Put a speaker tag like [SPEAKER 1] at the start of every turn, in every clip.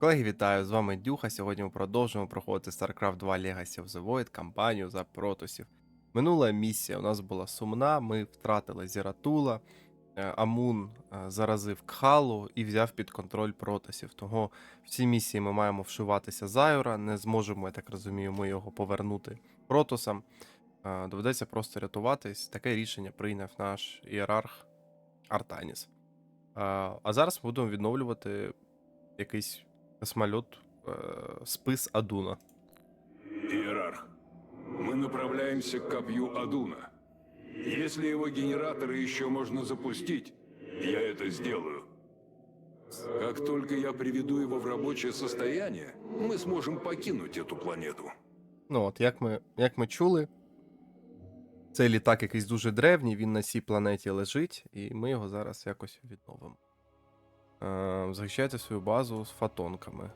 [SPEAKER 1] Колеги, вітаю! З вами Дюха. Сьогодні ми продовжуємо проходити StarCraft 2 Legacy of the Void кампанію за протосів. Минула місія у нас була сумна, ми втратили Зіратула, е, Амун е, заразив Кхалу і взяв під контроль протосів. Того в цій місії ми маємо вшиватися Зайора, не зможемо, я так розумію, ми його повернути протосам. Е, Доведеться просто рятуватись. Таке рішення прийняв наш ієрарх Артаніс. А зараз ми будемо відновлювати якийсь космолет э, спис Адуна.
[SPEAKER 2] Иерарх, мы направляемся к копью Адуна. Если его генераторы еще можно запустить, я это сделаю. Как только я приведу его в рабочее состояние, мы сможем покинуть эту планету.
[SPEAKER 1] Ну от, як ми, як ми чули, цей літак якийсь дуже древній, він на цій планеті лежить, і ми його зараз якось відновимо. Е, захищайте свою базу з фотонками.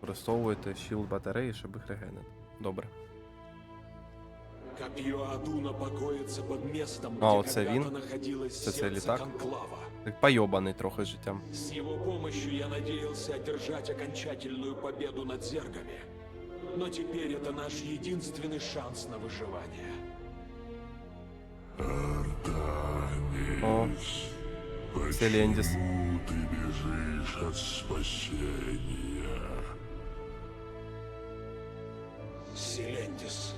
[SPEAKER 1] Використовуйте shield батареї, щоб їх регенити. Добре.
[SPEAKER 3] Копье Адуна покоится под местом,
[SPEAKER 1] А,
[SPEAKER 3] где
[SPEAKER 1] вот це
[SPEAKER 3] когда-то
[SPEAKER 1] він?
[SPEAKER 3] находилось
[SPEAKER 1] Це цей
[SPEAKER 3] сердце
[SPEAKER 1] літак?
[SPEAKER 3] Конклава.
[SPEAKER 1] Так пайобаний трохи життям.
[SPEAKER 3] С его помощью я надеялся одержать окончательную победу над зергами. Но теперь это наш единственный шанс на выживание.
[SPEAKER 1] О, Селендіс.
[SPEAKER 4] Ты бежишь от спасения.
[SPEAKER 3] Селендис.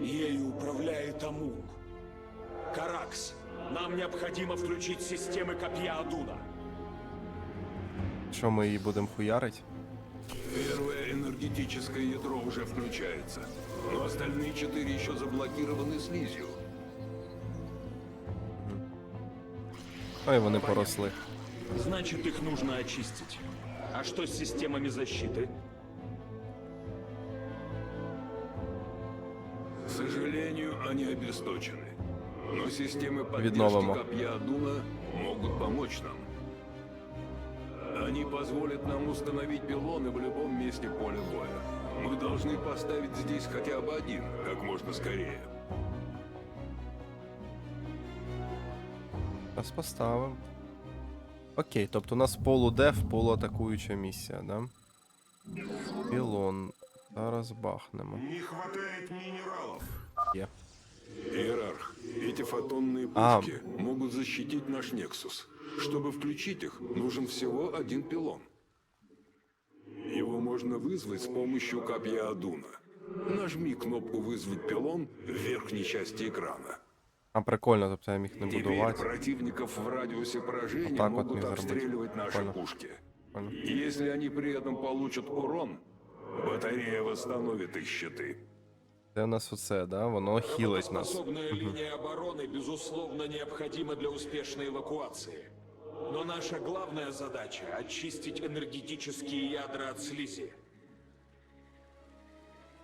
[SPEAKER 3] Ею управляет Амун. Каракс, нам необходимо включить системы копья Адуна.
[SPEAKER 1] Що ми її будемо хуярить?
[SPEAKER 2] Первое энергетическое ядро уже включается, но остальные четыре еще заблокированы слизью.
[SPEAKER 1] Ой, вони поросли.
[SPEAKER 3] Значит, их нужно очистить. А что с системами защиты?
[SPEAKER 2] К сожалению, они обесточены. Но системы поддержки копья Адуна могут помочь нам. Они позволят нам установить пилоны в любом месте поля боя. Мы должны поставить здесь хотя бы один, как можно скорее.
[SPEAKER 1] Зараз поставимо. Окей, тобто у нас полудеф, полуатакуюча місія, да? Пілон. Зараз бахнемо.
[SPEAKER 4] Не хватает минералов.
[SPEAKER 1] Є.
[SPEAKER 2] Иерарх, эти фотонные
[SPEAKER 1] А.
[SPEAKER 2] пушки могут защитить наш Нексус. Чтобы включить их, нужен всего один пилон. Его можно вызвать с помощью копья Адуна. Нажми кнопку «Вызвать пилон» в верхней части экрана.
[SPEAKER 1] А прикольно, тобто я міг не
[SPEAKER 2] Теперь
[SPEAKER 1] будувати.
[SPEAKER 2] противников в радиусе поражения
[SPEAKER 1] Вот так вот
[SPEAKER 2] могут
[SPEAKER 1] не заработать.
[SPEAKER 2] обстреливать наши
[SPEAKER 1] Понял.
[SPEAKER 2] пушки.
[SPEAKER 1] Понял.
[SPEAKER 2] Если они при этом получат урон, батарея восстановит их щиты.
[SPEAKER 1] Це у нас оце, да? Воно хілить нас.
[SPEAKER 3] Способная линия обороны, безусловно, необходима для успешной эвакуации. Но наша главная задача — очистить энергетические ядра от слизи.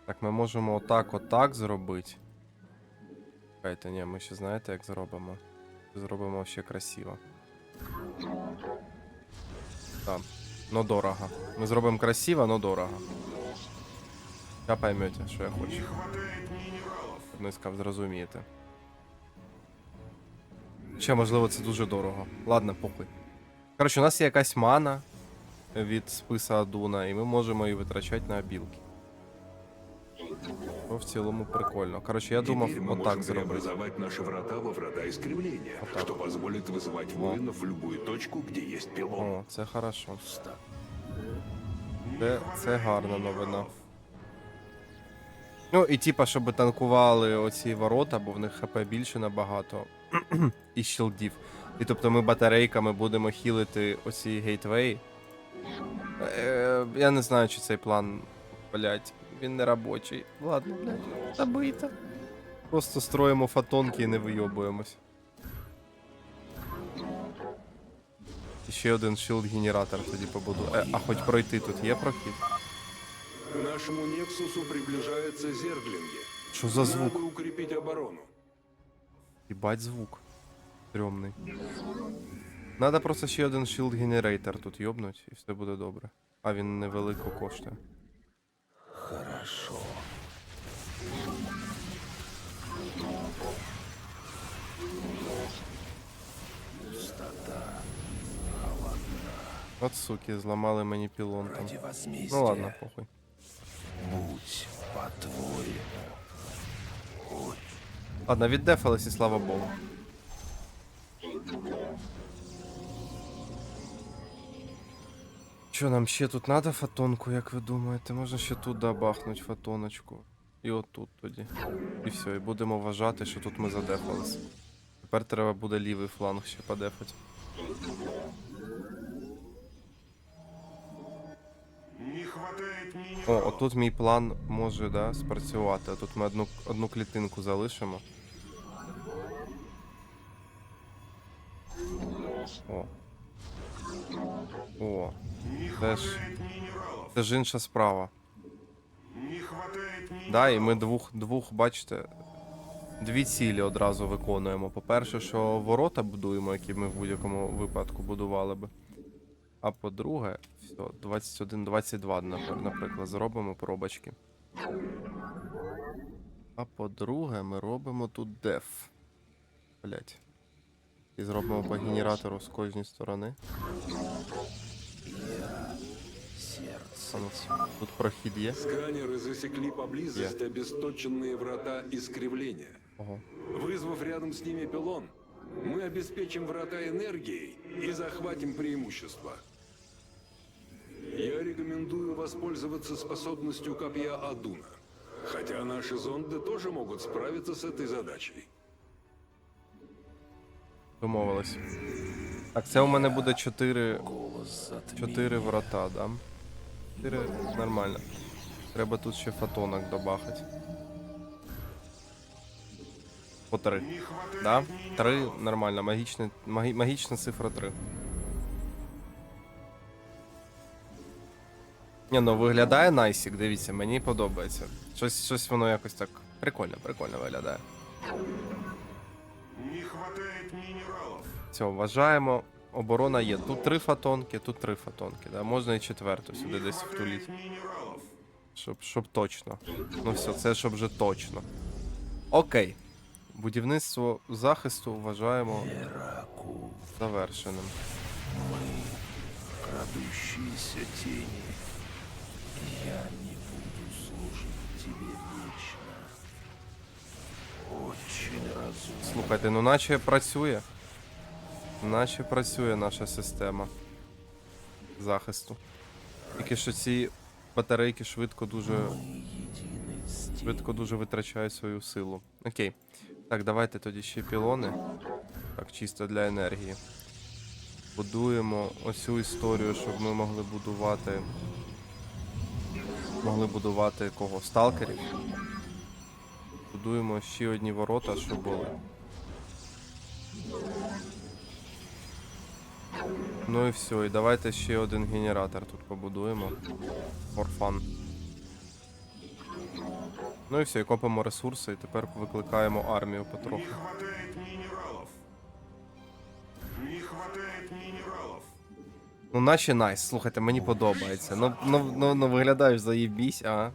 [SPEAKER 1] Так, ми можемо отак, отак зробити. Чекайте, ні, ми ще знаєте, як зробимо. Зробимо ще красиво. Так. Но дорого. Ми зробимо красиво, но дорого. Я поймете, що я хочу.
[SPEAKER 4] Хватает
[SPEAKER 1] сказав, зрозумієте. Ще, можливо, це дуже дорого. Ладно, похуй. Коротше, у нас є якась мана від списа Адуна, і ми можемо її витрачати на білки Ну, в цілому прикольно. Коротше, я думав
[SPEAKER 2] Теперь мы
[SPEAKER 1] отак
[SPEAKER 2] можем
[SPEAKER 1] зробити.
[SPEAKER 2] преобразовать наши врата во врата искривления,
[SPEAKER 1] Вот так.
[SPEAKER 2] что позволит вызывать воинов в любую точку, где есть пилон.
[SPEAKER 1] О, це хорошо. Це, це гарна новина. Ну, і типа, щоб танкували оці ворота, бо в них хп більше набагато. і щілдів. І тобто ми батарейками будемо хілити оці гейтвеї. Е, я не знаю, чи цей план, блять, він не робочий. Ладно, блядь, забийте. Просто строїмо фотонки і не вийобуємось. І ще один шилд-генератор тоді побуду. Е, а хоч пройти тут є прохід?
[SPEAKER 2] К нашему Нексусу приближаются зерглинги.
[SPEAKER 1] Що за звук?
[SPEAKER 2] Надо укрепить оборону.
[SPEAKER 1] Їбать звук. Стрьомний. Надо просто ще один shield генератор тут йобнуть, і все буде добре. А він невелико коштує. От суки, зламали мені пілон там. Ну ладно, похуй.
[SPEAKER 5] Будь по-твоему.
[SPEAKER 1] Ладно, віддефались і слава Богу. Що нам ще тут надо фотонку, як ви думаєте? Можна ще тут добахнуть фотоночку. І отут тоді. І все, і будемо вважати, що тут ми задефались. Тепер треба буде лівий фланг ще подефати. О, отут мій план може, да, спрацювати. Тут ми одну, одну клітинку залишимо. О. О. Це ж, інша справа. Да, і ми двох, двох, бачите, дві цілі одразу виконуємо. По-перше, що ворота будуємо, які ми в будь-якому випадку будували би. А по-друге, все, 21-22, наприклад, зробимо пробочки. А по-друге, ми робимо тут деф. Блять. І зробимо по генератору з кожної сторони. А ну, Тут прохід є.
[SPEAKER 2] Сканеры засекли поблизости обесточенные врата искривления.
[SPEAKER 1] Ого.
[SPEAKER 2] Вызвав рядом с ними пилон, мы обеспечим врата энергией и захватим преимущество. Я рекомендую воспользоваться способностью копья Адуна. Хотя наши зонды тоже могут справиться с этой задачей.
[SPEAKER 1] Домовились. Так, це у мене буде 4, 4 врата, да? 4 нормально. Треба тут ще фотонок добахати. По 3. Да? 3 нормально. Магічна, магі, магічна цифра 3. Ні, ну виглядає найсік, дивіться, мені подобається. Щось, щось воно якось так прикольно, прикольно виглядає.
[SPEAKER 4] Не хватает минералов.
[SPEAKER 1] Все, вважаємо. Оборона є. Тут три фотонки, тут три фотонки. Да? Можна і четверту сюди десь втуліть. Щоб, щоб точно. Ну все, це щоб вже точно. Окей. Будівництво захисту вважаємо завершеним.
[SPEAKER 5] крадущиеся тени. Я не буду служить тебе вечно. Очень разумно.
[SPEAKER 1] Слухайте, ну наче працює. Наче працює наша система захисту. Тільки що ці батарейки швидко дуже. Швидко дуже витрачають свою силу. Окей. Так, давайте тоді ще пілони. Так, чисто для енергії. Будуємо оцю історію, щоб ми могли будувати. Могли будувати кого? Сталкерів. Будуємо ще одні ворота, щоб були. Ну і все, і давайте ще один генератор тут побудуємо. Орфан. Ну і все, і копимо ресурси, і тепер викликаємо армію
[SPEAKER 4] Не
[SPEAKER 1] потроху.
[SPEAKER 4] хватает минералов. Не хватает минералов.
[SPEAKER 1] Ну, наче найс, слухайте, мені подобається. Ну, ну, ну, ну виглядаєш заєбісь, а?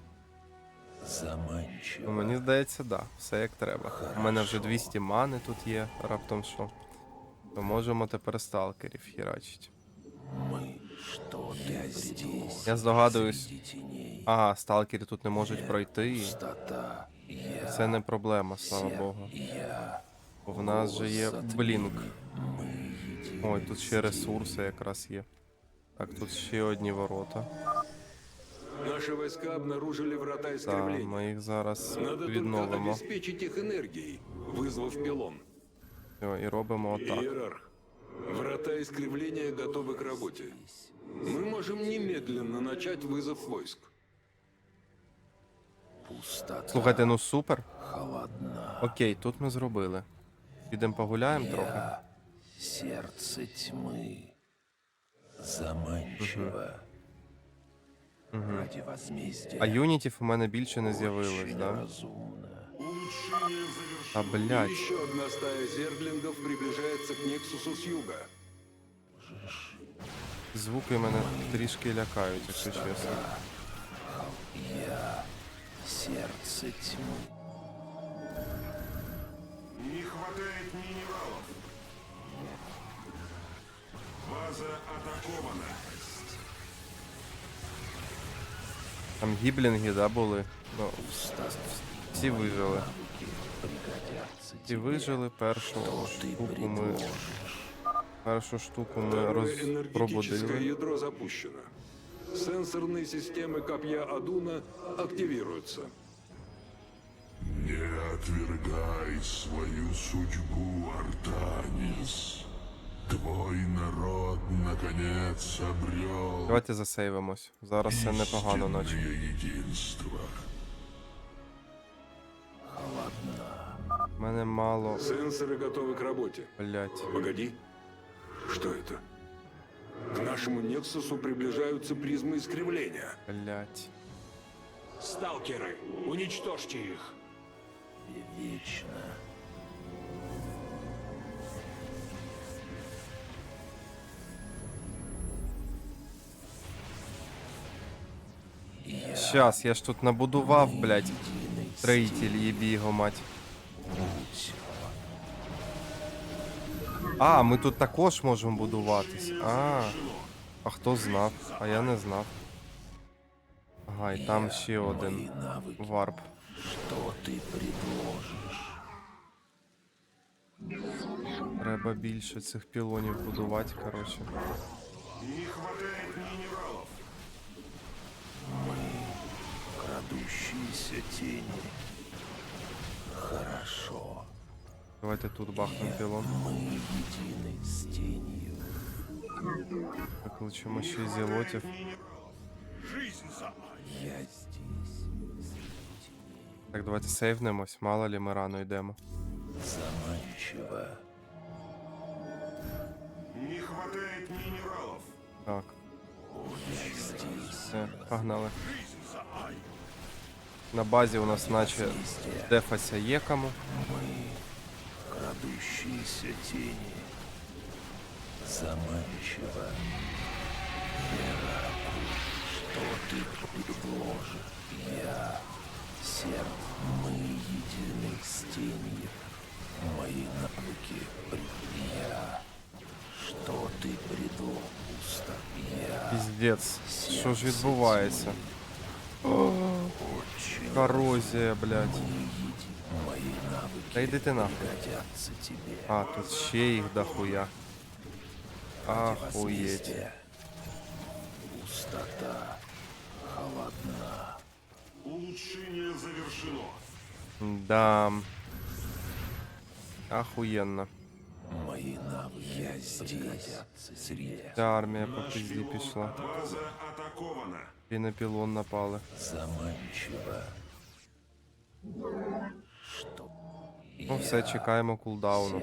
[SPEAKER 5] Заманчиво.
[SPEAKER 1] Ну, мені здається, да, все як треба. У мене вже 200 мани тут є, раптом що. То можемо тепер сталкерів херачити.
[SPEAKER 5] Мы, что я здесь.
[SPEAKER 1] Я здогадуюсь.
[SPEAKER 5] Среди теней.
[SPEAKER 1] Ага, сталкери тут не можуть пройти. і
[SPEAKER 5] Пустота. Я.
[SPEAKER 1] Це не проблема, слава Богу.
[SPEAKER 5] Я.
[SPEAKER 1] Бо в нас же є блінк.
[SPEAKER 5] Мы едины.
[SPEAKER 1] Ой, тут ще ресурси якраз є. Так, тут ще одні ворота.
[SPEAKER 2] Наши войска обнаружили врата
[SPEAKER 1] Так,
[SPEAKER 2] искривления.
[SPEAKER 1] ми їх зараз
[SPEAKER 2] Надо только
[SPEAKER 1] відновимо.
[SPEAKER 2] обеспечить их энергией, вызвав пилон.
[SPEAKER 1] Все, і робимо отак.
[SPEAKER 2] Иерарх, врата искривления готовы к работе. Мы можем немедленно начать вызов войск.
[SPEAKER 5] Пустота.
[SPEAKER 1] Слухайте, ну супер.
[SPEAKER 5] Холодна.
[SPEAKER 1] Окей, тут ми зробили. Підемо погуляємо трохи.
[SPEAKER 5] Я. Сердце тьмы. Заманчиво. Ради возмездия.
[SPEAKER 1] А юнітів у мене більше не з'явилось,
[SPEAKER 5] Очень
[SPEAKER 1] да?
[SPEAKER 5] разумно.
[SPEAKER 4] Улучшение
[SPEAKER 1] А блядь.
[SPEAKER 2] Еще одна стая зерглингов приближается к Нексусу с юга.
[SPEAKER 1] Звуки мене трішки лякають, якщо чесно.
[SPEAKER 5] Я. Сердце тьмы.
[SPEAKER 4] Не хватает минералов. База атакована.
[SPEAKER 1] Там гіблінги, да, були? Ну, всі вижили.
[SPEAKER 5] Навыки пригодятся
[SPEAKER 1] Всі
[SPEAKER 5] тебе.
[SPEAKER 1] вижили, першу
[SPEAKER 5] Ты
[SPEAKER 1] штуку ми.
[SPEAKER 5] предложишь.
[SPEAKER 1] Першу штуку ми
[SPEAKER 2] Второе
[SPEAKER 1] розпробудили.
[SPEAKER 2] энергетическое ядро запущено. Сенсорные системы копья Адуна активируются.
[SPEAKER 4] Не отвергай свою судьбу, Артанис. Твой народ, наконец, обрел
[SPEAKER 1] Давайте засейвимось. Зараз це непогано, наче.
[SPEAKER 4] истинное единство.
[SPEAKER 1] мене мало.
[SPEAKER 2] Сенсоры готовы к работе.
[SPEAKER 1] Блять.
[SPEAKER 2] Погоди. Что это? К нашему Нексусу приближаются призмы искривления.
[SPEAKER 1] Блять.
[SPEAKER 3] Сталкеры, уничтожьте их.
[SPEAKER 5] Вечно.
[SPEAKER 1] Щас, я ж тут набудував, блять.
[SPEAKER 5] Единый
[SPEAKER 1] Строїтель, їбі його мать. А, ми тут також можемо будуватись. А, а хто знав? А я не знав. Ага, і там ще один варп.
[SPEAKER 5] Что ты предложишь?
[SPEAKER 1] Треба більше цих пілонів будувати, коротше.
[SPEAKER 4] Не хватает минералов.
[SPEAKER 5] Крадущиеся тени. Хорошо.
[SPEAKER 1] Давайте тут.
[SPEAKER 5] Мы с тенью.
[SPEAKER 1] Викличемо ще зілотів.
[SPEAKER 5] Я здесь.
[SPEAKER 1] Так, давайте сейвнемось, мало лі ми рано йдемо.
[SPEAKER 5] Заманчиво.
[SPEAKER 4] Не хватает минералов.
[SPEAKER 1] Так,
[SPEAKER 5] Я здесь.
[SPEAKER 1] все, погнали. На базі у нас наче
[SPEAKER 5] Везде.
[SPEAKER 1] дефася є кому.
[SPEAKER 5] Мы крадущиеся тени. Заманчиво. Вераку, что ты предложишь? Я, серп, мы едины с тенью. Мои навыки, при- я. Что ты предложишь? Пусто. Я
[SPEAKER 1] Піздець. Що ж відбувається?
[SPEAKER 5] очень
[SPEAKER 1] Корозія, блядь.
[SPEAKER 5] един. Мои навыки
[SPEAKER 1] Та йди ти нахуй.
[SPEAKER 5] пригодятся тебе.
[SPEAKER 1] А, тут ще їх дохуя. Ахуєть.
[SPEAKER 5] Возмездие. Пустота. Холодна.
[SPEAKER 4] Улучшение завершено.
[SPEAKER 1] Да. Ахуєнно.
[SPEAKER 5] Мои навыки Я здесь. Среди
[SPEAKER 1] Ця армія по пизді пішла.
[SPEAKER 4] База атакована.
[SPEAKER 1] І на пілон напали.
[SPEAKER 5] заманчиво. Что?
[SPEAKER 1] Ну все, чекаємо кулдауну.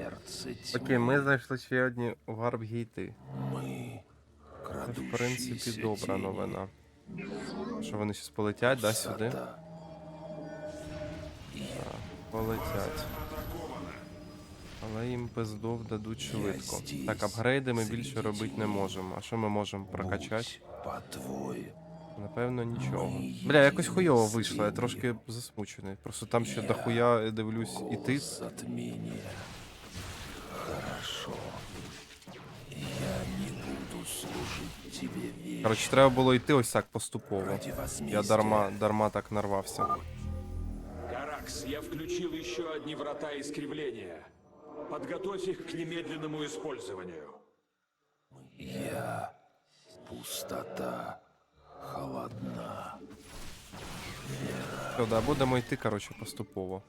[SPEAKER 1] Окей, ми знайшли ще одні варп гейти. Це в принципі добра новина. Що вони зараз полетять, да, сюди?
[SPEAKER 5] Пустота.
[SPEAKER 1] Полетять. Але їм пиздов дадуть швидко. Так, апгрейди ми більше робити не можемо. А що ми можемо прокачати? Напевно, нічого. Бля, якось хуйово вийшло, я трошки засмучений. Просто там ще дохуя дивлюсь і ти.
[SPEAKER 5] Хорошо. Я не буду служить тебе.
[SPEAKER 1] Коротше, треба було йти ось так поступово. Я дарма, дарма так нарвався.
[SPEAKER 3] Каракс, я включил еще одни врата искривления. Подготовь их к немедленному использованию.
[SPEAKER 5] Я. Пустота. Холодна.
[SPEAKER 1] Все, да, будемо йти, коротше, поступово.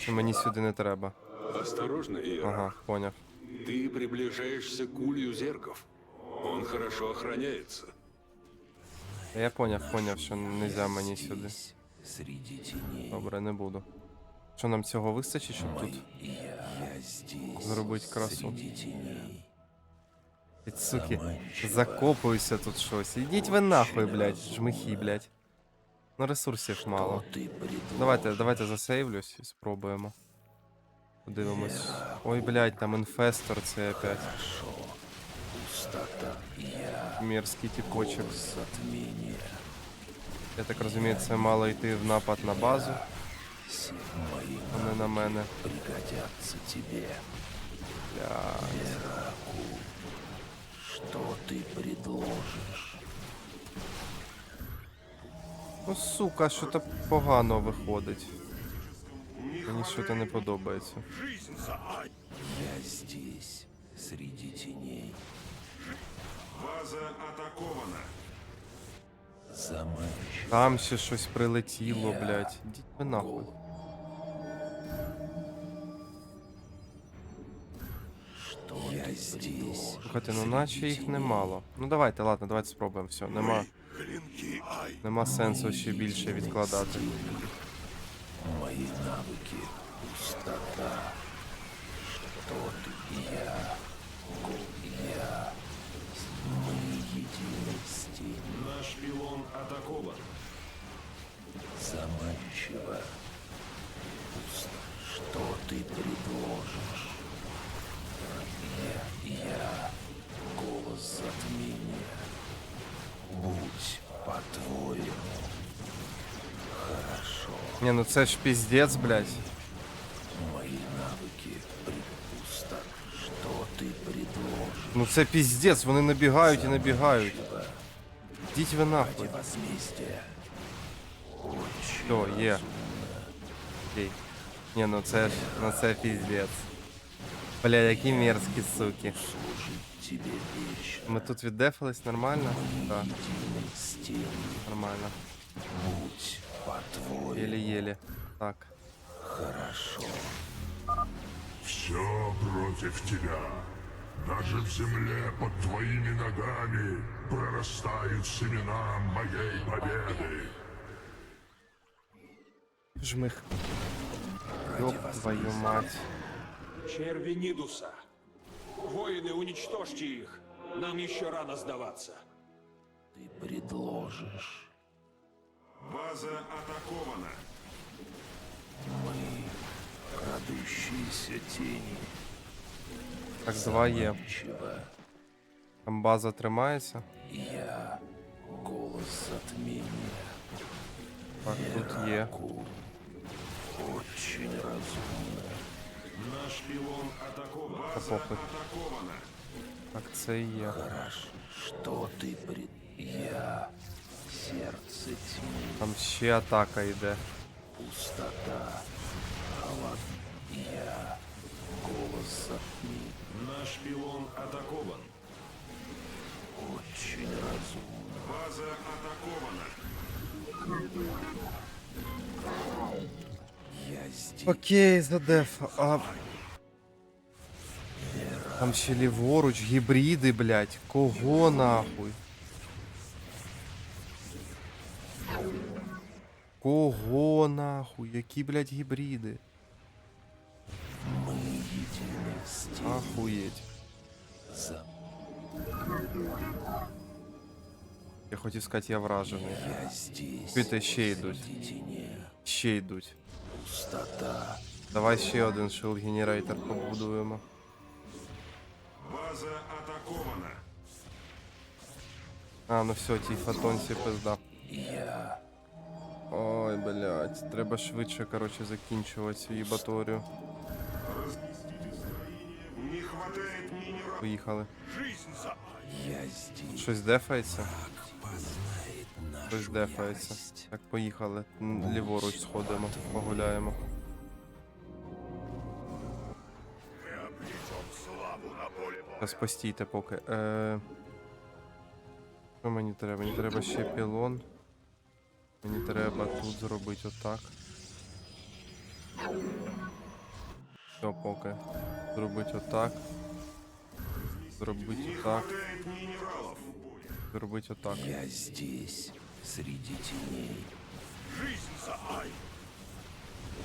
[SPEAKER 1] Чи мені сюди не треба?
[SPEAKER 2] Осторожно, Иерарх.
[SPEAKER 1] Ага, поняв.
[SPEAKER 2] Ты приближаешься к улью зерков. Он хорошо охраняется.
[SPEAKER 1] Я поняв, поняв, що не можна мені сюди.
[SPEAKER 5] Среди теней.
[SPEAKER 1] Добре, не буду. Що нам цього вистачить, щоб тут
[SPEAKER 5] Я. Я здесь.
[SPEAKER 1] зробити красу? Ці суки, закопуюся тут щось. Ідіть ви нахуй, блядь, жмихи, блядь. Ну ресурсів мало. Давайте, давайте засейвлюсь і спробуємо. Подивимось. Ой, блядь, там інфестор це опять. Мерзкий.
[SPEAKER 5] Затмение.
[SPEAKER 1] Я так розумію, це мало йти в напад на базу, а не на мене.
[SPEAKER 5] пригодятся тебе.
[SPEAKER 1] Бля.
[SPEAKER 5] Что ты предложишь?
[SPEAKER 1] Ну, сука, що то погано виходить. Мені що то не подобається.
[SPEAKER 5] Я здесь, среди теней.
[SPEAKER 4] База атакована.
[SPEAKER 5] Заманчиво.
[SPEAKER 1] Там ще щось прилетіло, блядь. Ідіть ви нахуй.
[SPEAKER 5] здесь?
[SPEAKER 1] Слухайте, ну наче їх немало. Ну давайте, ладно, давайте спробуємо. Все, нема. Нема сенсу ще більше відкладати.
[SPEAKER 5] Мои навыки. Пустота. Что ты? Я. Я. Мы едины с тенью.
[SPEAKER 4] Наш пилон атакован.
[SPEAKER 5] Заманчиво. Пусто. Что ты предложишь?
[SPEAKER 1] Ні, ну це ж піздець, блядь.
[SPEAKER 5] Мои навыки пусто. Что ты предложишь?
[SPEAKER 1] Ну це піздець, вони набігають і набігають. Ідіть ви нахуй.
[SPEAKER 5] Очень
[SPEAKER 1] є. Окей. Ні, ну це ж, ну це піздець. Бля, які мерзкі суки. Ми тут віддефались нормально? Так,
[SPEAKER 5] Единой
[SPEAKER 1] нормально.
[SPEAKER 5] Будь по-твоему.
[SPEAKER 1] Єлі-єлі. Так.
[SPEAKER 5] Хорошо.
[SPEAKER 6] Все против тебя. Даже в земле под твоими ногами прорастают семена моей победы.
[SPEAKER 1] Жмих. Ёб твою мать.
[SPEAKER 3] Черви Нидуса. Воины, уничтожьте их. Нам еще рано сдаваться.
[SPEAKER 5] Ты предложишь.
[SPEAKER 4] База атакована.
[SPEAKER 5] Мы, крадущиеся тени.
[SPEAKER 1] Так, два є.
[SPEAKER 5] Чего?
[SPEAKER 1] Там база тримається.
[SPEAKER 5] Я, голос затмения.
[SPEAKER 1] Так, тут є.
[SPEAKER 5] Ку. Очень разумно.
[SPEAKER 4] Наш пилон атакован.
[SPEAKER 1] Та
[SPEAKER 4] База
[SPEAKER 1] похуй.
[SPEAKER 4] атакована.
[SPEAKER 1] Так, це і є.
[SPEAKER 5] Хорошо. Что ты пред... Я, сердце тьмы,
[SPEAKER 1] Там ще атака йде.
[SPEAKER 5] пустота, холод. Я, голос затмения.
[SPEAKER 4] Наш пилон атакован.
[SPEAKER 5] Очень разумно.
[SPEAKER 4] База атакована.
[SPEAKER 5] Я здесь.
[SPEAKER 1] Окей, задеф. А... Там ще ліворуч, гібриди, блядь. Кого нахуй? Кого нахуй? Які, блядь, гібриди?
[SPEAKER 5] Мы едины с тенью.
[SPEAKER 1] Ахуєть.
[SPEAKER 5] За-
[SPEAKER 1] Я хотів сказати, я вражений.
[SPEAKER 5] Я здесь.
[SPEAKER 1] Чуєте, ще йдуть.
[SPEAKER 5] среди теней.
[SPEAKER 1] Ще йдуть.
[SPEAKER 5] Пустота.
[SPEAKER 1] Давай ще один шилд генератор побудуємо.
[SPEAKER 4] База атакована.
[SPEAKER 1] А, ну все, тій фотонці пизда.
[SPEAKER 5] Я.
[SPEAKER 1] Ой, блядь, треба швидше, короче, закінчувати цю їбаторію. Поїхали. Щось дефається? Щось дефається. Так, поїхали. Ліворуч сходимо, погуляємо. Зараз постійте поки. Е... Що мені треба? Мені треба ще пілон. Мені треба тут зробити отак. Все, поки. Зробити отак. Зробити отак. Зробити отак.
[SPEAKER 5] Я здесь, среди теней.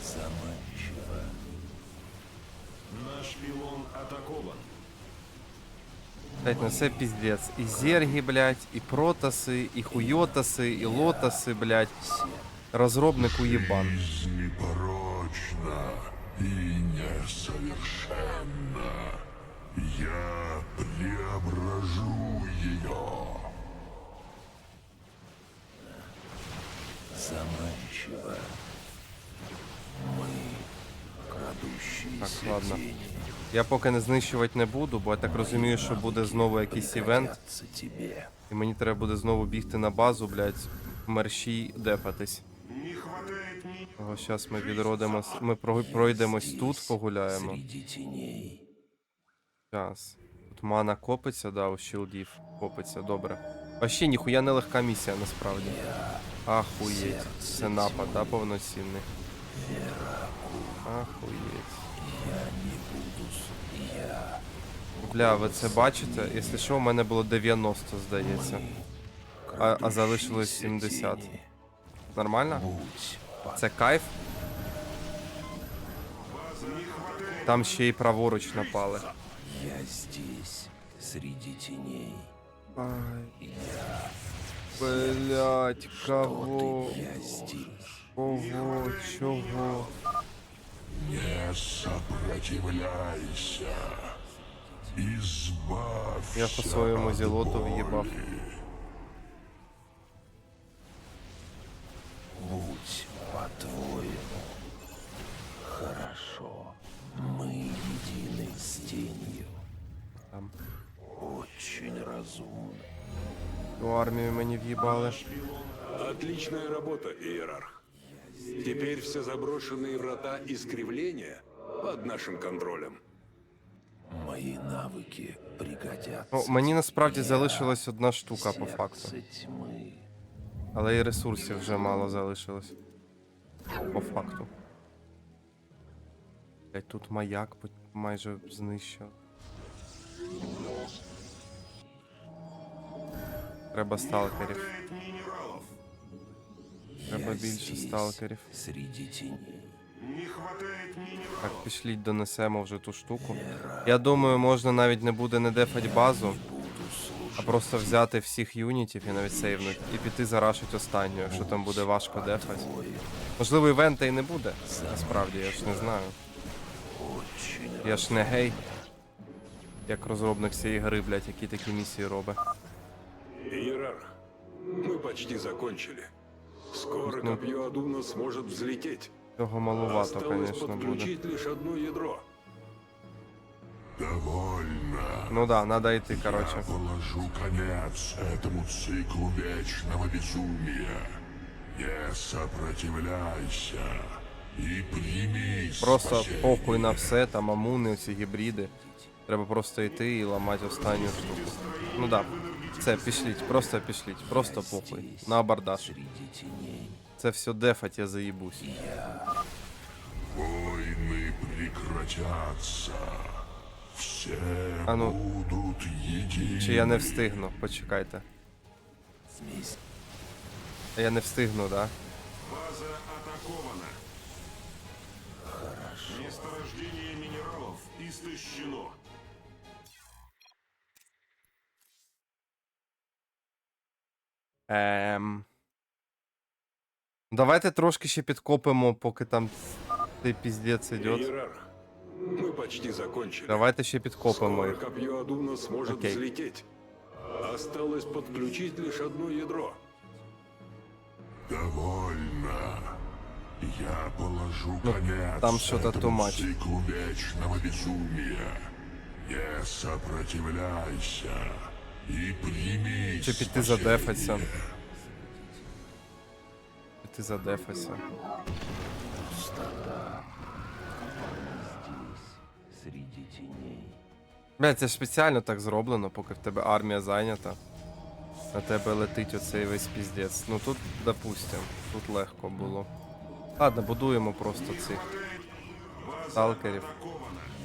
[SPEAKER 5] Заманчиво.
[SPEAKER 4] Наш пилон атакован.
[SPEAKER 1] Блять, ну це піздець. І зерги, блять, і протаси, і хуйотаси, і лотоси, блять. Розробник уєбан.
[SPEAKER 6] Жизнь непорочна и несовершенна. Я преображу ее.
[SPEAKER 5] Заманчиво. Мы, крадущиеся
[SPEAKER 1] Так, ладно.
[SPEAKER 5] тени.
[SPEAKER 1] Я поки не знищувати не буду, бо я так розумію, що буде знову якийсь івент, і мені треба буде знову бігти на базу, блядь, мерщій депатись.
[SPEAKER 4] Ми...
[SPEAKER 1] Зараз ми відродимось, ми пройдемось тут, погуляємо. Зараз. Тут мана копиться, да, у щілдів копиться, добре. Вообще ніхуя не легка місія насправді. Ахуєть. Це напад, да, повноцінний. Ахуєть. Бля, ви це бачите? Якщо що, у мене було 90, здається. А, а залишилось 70. Нормально? Це кайф? Там ще й праворуч напали.
[SPEAKER 5] я здесь, среди теней.
[SPEAKER 1] Ай. Блять, кого?
[SPEAKER 5] Я здесь.
[SPEAKER 1] Кого? Чого?
[SPEAKER 6] Не сопротивляйся. Избавься
[SPEAKER 1] Я по своєму
[SPEAKER 6] от
[SPEAKER 1] зілоту
[SPEAKER 6] боли.
[SPEAKER 1] в'їбав.
[SPEAKER 5] Будь по-твоему. Хорошо. Мы едины с тенью.
[SPEAKER 1] Там.
[SPEAKER 5] Очень разумно.
[SPEAKER 1] Ту армію мені в'їбали.
[SPEAKER 2] Отличная работа, Иерарх. Теперь все заброшенные врата искривления под нашим контролем.
[SPEAKER 5] Мои навыки пригодятся.
[SPEAKER 1] Ну, мені насправді залишилась одна штука по факту. Але і ресурсів вже мало залишилось. По факту. Блять, тут маяк майже знищив. Треба сталкерів. Треба більше сталкерів.
[SPEAKER 5] Среди теней.
[SPEAKER 1] Так, пішліть донесемо вже ту штуку. Я думаю, можна навіть не буде не дефать базу, а просто взяти всіх юнітів і навіть сейвнуть, і піти зарашить останню, якщо там буде важко дефать. Можливо, івента і не буде. Насправді, я ж не знаю. Я ж не гей. Як розробник цієї гри, блядь, які такі місії робить.
[SPEAKER 2] Иерарх, мы почти закончили. Скоро
[SPEAKER 1] Ну.
[SPEAKER 2] копье Адуна сможет взлететь.
[SPEAKER 1] Цього маловато,
[SPEAKER 2] Осталось
[SPEAKER 1] буде.
[SPEAKER 2] подключить лишь одно ядро.
[SPEAKER 6] Довольно.
[SPEAKER 1] Ну да, надо йти,
[SPEAKER 6] Я
[SPEAKER 1] короче.
[SPEAKER 6] положу конец этому циклу вечного безумия. Не сопротивляйся и прими
[SPEAKER 1] Просто
[SPEAKER 6] спасение.
[SPEAKER 1] похуй на все, там амуни, ці гібриди. Треба просто йти і ламати останню штуку. Ну да. Все, пішліть, просто пішліть, просто похуй. На абордаж.
[SPEAKER 5] Среди теней.
[SPEAKER 1] Це все дефать, я заїбусь.
[SPEAKER 6] Войны прекратятся. Все
[SPEAKER 1] А ну.
[SPEAKER 6] будут едины.
[SPEAKER 1] Чи я не встигну? Почекайте.
[SPEAKER 5] Смесь
[SPEAKER 1] Я не встигну, да?
[SPEAKER 4] База атакована. Хорошо. Месторождение минералов истощено.
[SPEAKER 1] Ем... Давайте трошки ще підкопимо, поки там цей піздець іде.
[SPEAKER 2] Иерарх, мы почти закончили.
[SPEAKER 1] Давайте ще підкопимо
[SPEAKER 2] Скоро
[SPEAKER 1] їх.
[SPEAKER 2] копье Адуна сможет
[SPEAKER 1] Окей.
[SPEAKER 2] взлететь. Осталось подключить лишь одно ядро.
[SPEAKER 6] Довольно. Я положу
[SPEAKER 1] Ну,
[SPEAKER 6] конец
[SPEAKER 1] там что-то
[SPEAKER 6] этому
[SPEAKER 1] too much.
[SPEAKER 6] циклу вечного безумия. Не сопротивляйся и прими
[SPEAKER 1] Чи піти
[SPEAKER 6] спасение.
[SPEAKER 1] задефаться? Піти Задефаться.
[SPEAKER 5] среди теней.
[SPEAKER 1] Бля, це спеціально так зроблено, поки в тебе армія зайнята. На тебе летить оцей весь піздець. Ну тут, допустим, тут легко було. Ладно, будуємо просто цих сталкерів.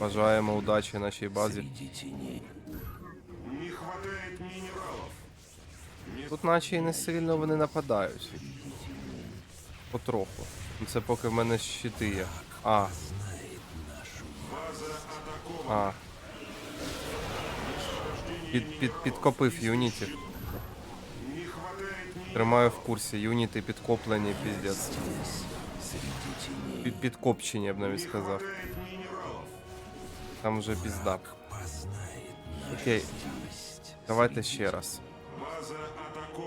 [SPEAKER 1] Бажаємо удачі нашій базі. Тут наче і не сильно вони нападають. Потроху. Ну це поки в мене щити є. А. А. Під, під, підкопив юнітів. Тримаю в курсі. Юніти підкоплені, піздець. Під, підкопчені, я б навіть сказав. Там вже пізда. Окей, давайте ще раз.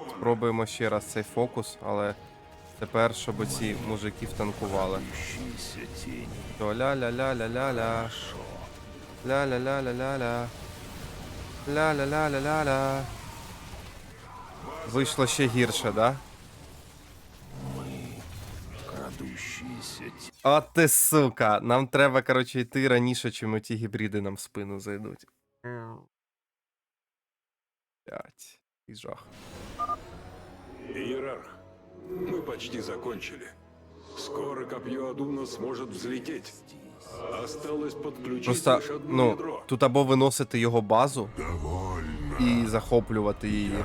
[SPEAKER 1] Спробуємо ще раз цей фокус, але тепер, щоб ці мужики втанкували.
[SPEAKER 5] Ищися тень.
[SPEAKER 1] То ля-ля-ля-ля-ля-ля. Ля-ля-ля-ля-ля-ля. Ля-ля-ля-ля-ля-ля. Вийшло ще гірше, да?
[SPEAKER 5] Крадущиеся т-
[SPEAKER 1] А ти сука! Нам треба, коротше, йти раніше, чим ті гібриди нам в спину зайдуть. Блять, і жах.
[SPEAKER 2] Иерарх, мы почти закончили. Скоро копье Адуна сможет взлететь. Осталось подключить
[SPEAKER 1] Просто,
[SPEAKER 2] лишь одно
[SPEAKER 1] ну,
[SPEAKER 2] ядро.
[SPEAKER 1] тут або виносити його базу
[SPEAKER 6] Довольно.
[SPEAKER 1] і захоплювати її,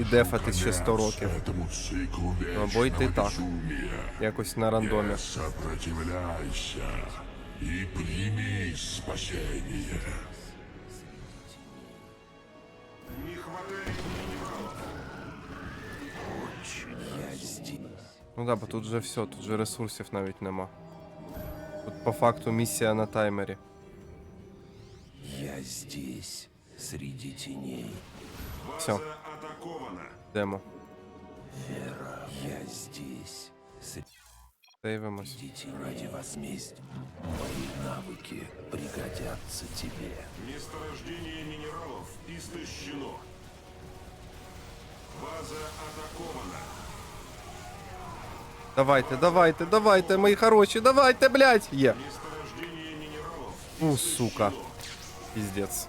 [SPEAKER 1] і дефати ще 100 років.
[SPEAKER 6] Этому циклу
[SPEAKER 1] Або йти
[SPEAKER 6] вечного
[SPEAKER 1] так.
[SPEAKER 6] безумия.
[SPEAKER 1] Якось на рандомі.
[SPEAKER 6] Не сопротивляйся и прими спасение.
[SPEAKER 1] Ну да, бо тут же все, тут же ресурсів навіть нема. Тут по факту місія на таймері.
[SPEAKER 5] Я здесь, среди теней.
[SPEAKER 1] Все,
[SPEAKER 4] База атакована.
[SPEAKER 1] йдемо.
[SPEAKER 5] Вера, я здесь, среди
[SPEAKER 1] Сейвимось.
[SPEAKER 5] теней. Ради возмездия. Мои навыки пригодятся тебе.
[SPEAKER 4] Месторождение минералов истощено.
[SPEAKER 1] Давайте, давайте, давайте, мої хороші, давайте, блядь! Є. У, сука.
[SPEAKER 4] истощено.
[SPEAKER 1] Піздець.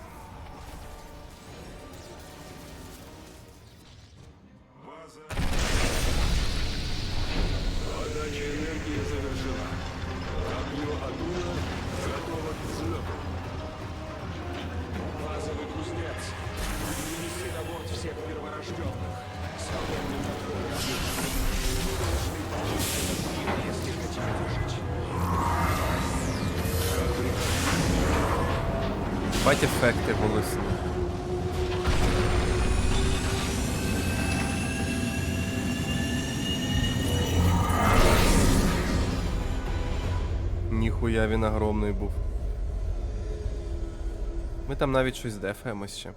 [SPEAKER 1] Ми там навіть щось дефаємось ще.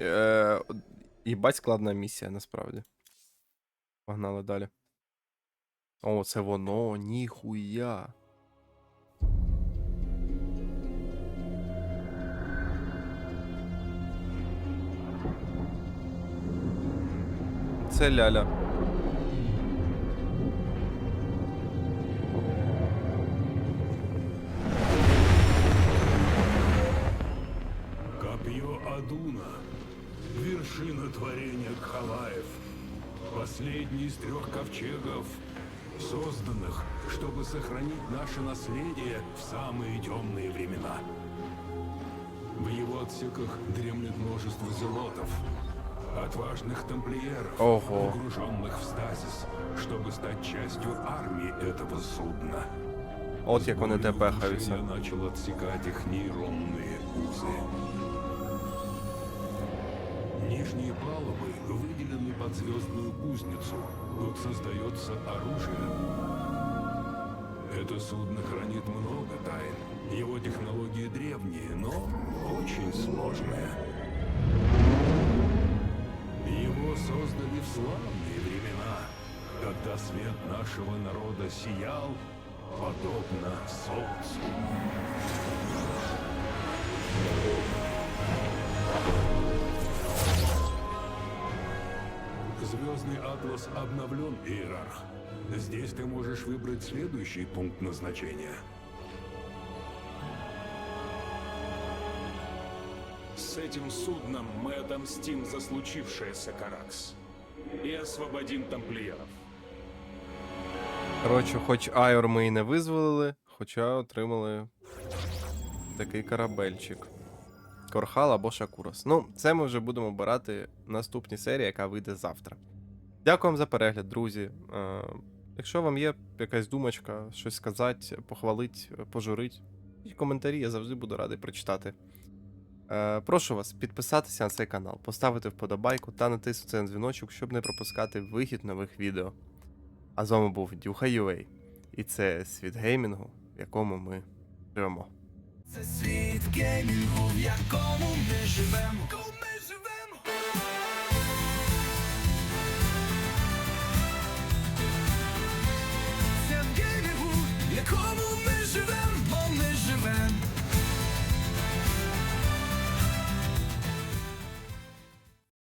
[SPEAKER 1] Е, їбать складна місія, насправді. Погнали далі. О, це воно, ніхуя. Це ляля.
[SPEAKER 2] Копье Адуна. Вершина творения Кхалаев. Последний из трех ковчегов, созданных, чтобы сохранить наше наследие в самые темные времена. В его отсеках дремлет множество зелотов, отважных тамплиеров,
[SPEAKER 1] Ого.
[SPEAKER 2] погруженных в стазис, чтобы стать частью армии этого судна.
[SPEAKER 1] От як вони
[SPEAKER 2] Болью в
[SPEAKER 1] дебехаються.
[SPEAKER 2] душе Я начал отсекать их нейронные узы. Нижние палубы выделены под звездную кузницу. Тут создается оружие. Это судно хранит много тайн. Его технологии древние, но очень сложные. Его создали в славные времена, когда свет нашего народа сиял, подобно солнцу. Звездный атлас обновлен, Иерарх. Здесь ты можешь выбрать следующий пункт назначения.
[SPEAKER 3] С этим судном мы отомстим за случившееся, Каракс. И освободим тамплиеров.
[SPEAKER 1] Коротше, хоч Айор ми і не визволили, хоча отримали такий корабельчик. Корхал або Шакурос. Ну, це ми вже будемо обирати в наступній серії, яка вийде завтра. Дякую за перегляд, друзі. Е, якщо вам є якась думочка, щось сказати, похвалить, пожурить, пишіть коментарі, я завжди буду радий прочитати. Е, прошу вас підписатися на цей канал, поставити вподобайку та натиснути на дзвіночок, щоб не пропускати вихід нових відео. А з вами був Дюха UA, і це світ геймінгу, в якому ми живемо.
[SPEAKER 7] Це світ геймінгу, в якому ми живемо.